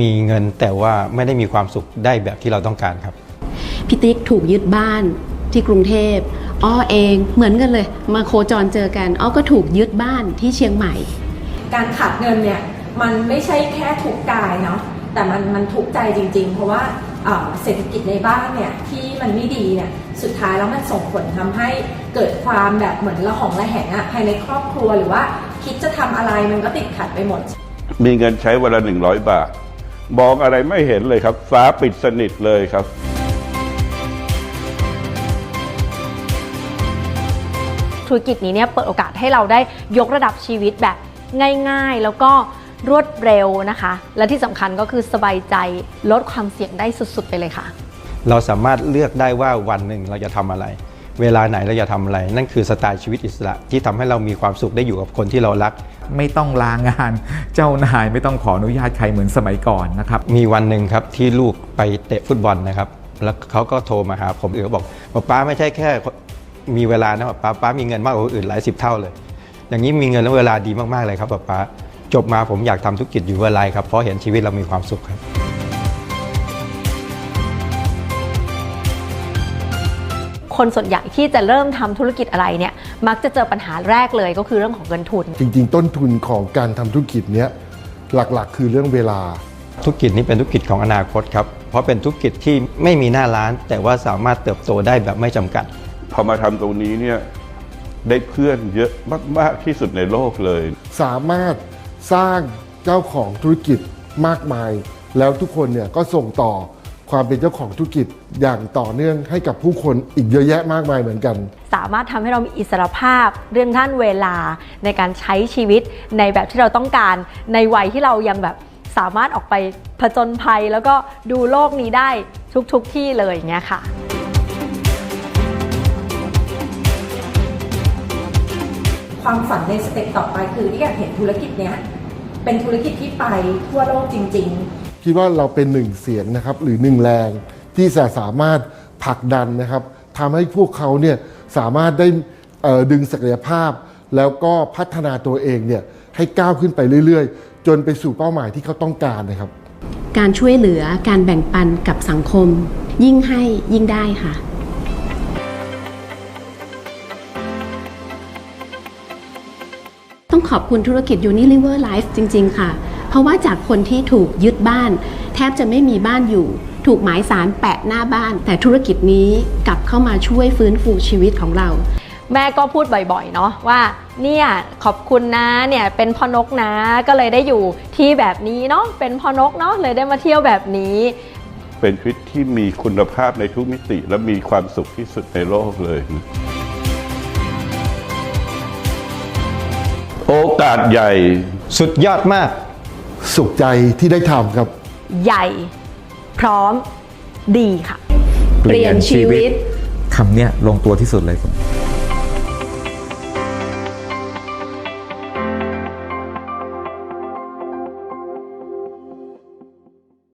มีเงินแต่ว่าไม่ได้มีความสุขได้แบบที่เราต้องการครับพี่ติ๊กถูกยึดบ้านที่กรุงเทพอ้อเองเหมือนกันเลย มาโคจรเจอกันอ้อก็ถูกยึดบ้านที่เชียงใหม่ การขาดเงินเนี่ยมันไม่ใช่แค่ทุกข์กายเนาะแต่มันมันทุกข์ใจจริง ๆ เพราะว่าเอ่อเศรษฐกิจในบ้านเนี่ยที่มันไม่ดีเนี่ยสุดท้ายแล้วมันส่งผลทำให้เกิดความแบบเหมือนละหองระแหงอะภายในครอบครัวหรือว่าคิดจะทำอะไรมันก็ติดขัดไปหมด มีเงินใช้วันละหนึ่งร้อยบาท มองอะไรไม่เห็นเลยครับ ฟ้าปิดสนิทเลยครับ ธุรกิจนี้เนี่ยเปิดโอกาสให้เราได้ยกระดับชีวิตแบบง่ายๆ แล้วก็รวดเร็วนะคะ และที่สำคัญก็คือสบายใจลดความเสี่ยงได้สุดๆ ไปเลยค่ะ เราสามารถเลือกได้ว่าวันหนึ่งเราจะทำอะไร เวลาไหนเราจะทำอะไร นั่นคือสไตล์ชีวิตอิสระ ที่ทำให้เรามีความสุขได้อยู่กับคนที่เรารัก ไม่ต้องลางาน เจ้านายไม่ต้องขออนุญาตใครเหมือนสมัยก่อนนะครับ มีวันหนึ่งครับที่ลูกไปเตะฟุตบอลนะครับ แล้วเขาก็โทรมาหาผมเออบอกว่าป้าไม่ใช่แค่มีเวลานะป้าป้ามีเงินมากกว่าคนอื่นหลายสิบเท่าเลย อย่างนี้มีเงินและเวลาดีมากๆเลยครับป้าป้าจบมาผมอยากทำธุรกิจอยู่เวลาครับเพราะเห็นชีวิตเรามีความสุขครับ คนส่วนใหญ่ที่จะเริ่มทำธุรกิจอะไรเนี่ยมักจะเจอปัญหาแรกเลยก็คือเรื่องของเงินทุน จริง ๆ ต้นทุนของการทำธุรกิจเนี้ยหลักๆ คือเรื่องเวลา ธุรกิจนี้เป็นธุรกิจของอนาคตครับ เพราะเป็นธุรกิจที่ไม่มีหน้าร้าน แต่ว่าสามารถเติบโตได้แบบไม่จำกัด พอมาทำตรงนี้เนี่ยได้เพื่อนเยอะมากๆที่สุดในโลกเลย สามารถสร้างเจ้าของธุรกิจมากมาย แล้วทุกคนเนี่ยก็ส่งต่อ ความเป็นเจ้าของธุรกิจอย่างต่อเนื่องให้กับผู้คนอีกเยอะแยะมากมายเหมือนกัน สามารถทำให้เรามีอิสรภาพเรื่องด้านเวลาในการใช้ชีวิตในแบบที่เราต้องการในวัยที่เรายังแบบสามารถออกไปผจญภัย แล้วก็ดูโลกนี้ได้ทุกๆทที่เลยอย่างเงี้ยค่ะความฝันในสเต็ปต่อไปคือที่อยากเห็นธุรกิจเนี้ยเป็นธุรกิจที่ไปทั่วโลกจริง ๆ คิดว่าเราเป็นหนึ่งเสียงนะครับหรือหนึ่งแรงที่จะสามารถผลักดันนะครับทำให้พวกเขาเนี่ยสามารถได้ดึงศักยภาพ แล้วก็พัฒนาตัวเองเนี่ยให้ก้าวขึ้นไปเรื่อยๆ จนไปสู่เป้าหมายที่เขาต้องการนะครับ การช่วยเหลือการแบ่งปันกับสังคม ยิ่งให้ยิ่งได้ค่ะต้องขอบคุณธุรกิจ Unilever Life จริง ๆ ค่ะ เพราะว่าจากคนที่ถูกยึดบ้าน แทบจะไม่มีบ้านอยู่ ถูกหมายสารแปะหน้าบ้าน แต่ธุรกิจนี้กลับเข้ามาช่วยฟื้นฟูชีวิตของเรา แม่ก็พูดบ่อยๆเนาะว่าเนี่ยขอบคุณนะเนี่ยเป็นพ่อนกนะก็เลยได้อยู่ที่แบบนี้เนาะเป็นพ่อนกเนาะเลยได้มาเที่ยวแบบนี้เป็นชีวิตที่มีคุณภาพในทุกมิติ และมีความสุขที่สุดในโลกเลยนะโอกาสใหญ่ สุดยอดมาก สุขใจที่ได้ทำครับ ใหญ่ พร้อม ดีค่ะ เปลี่ยนชีวิต คำเนี้ยลงตัวที่สุดเลยผม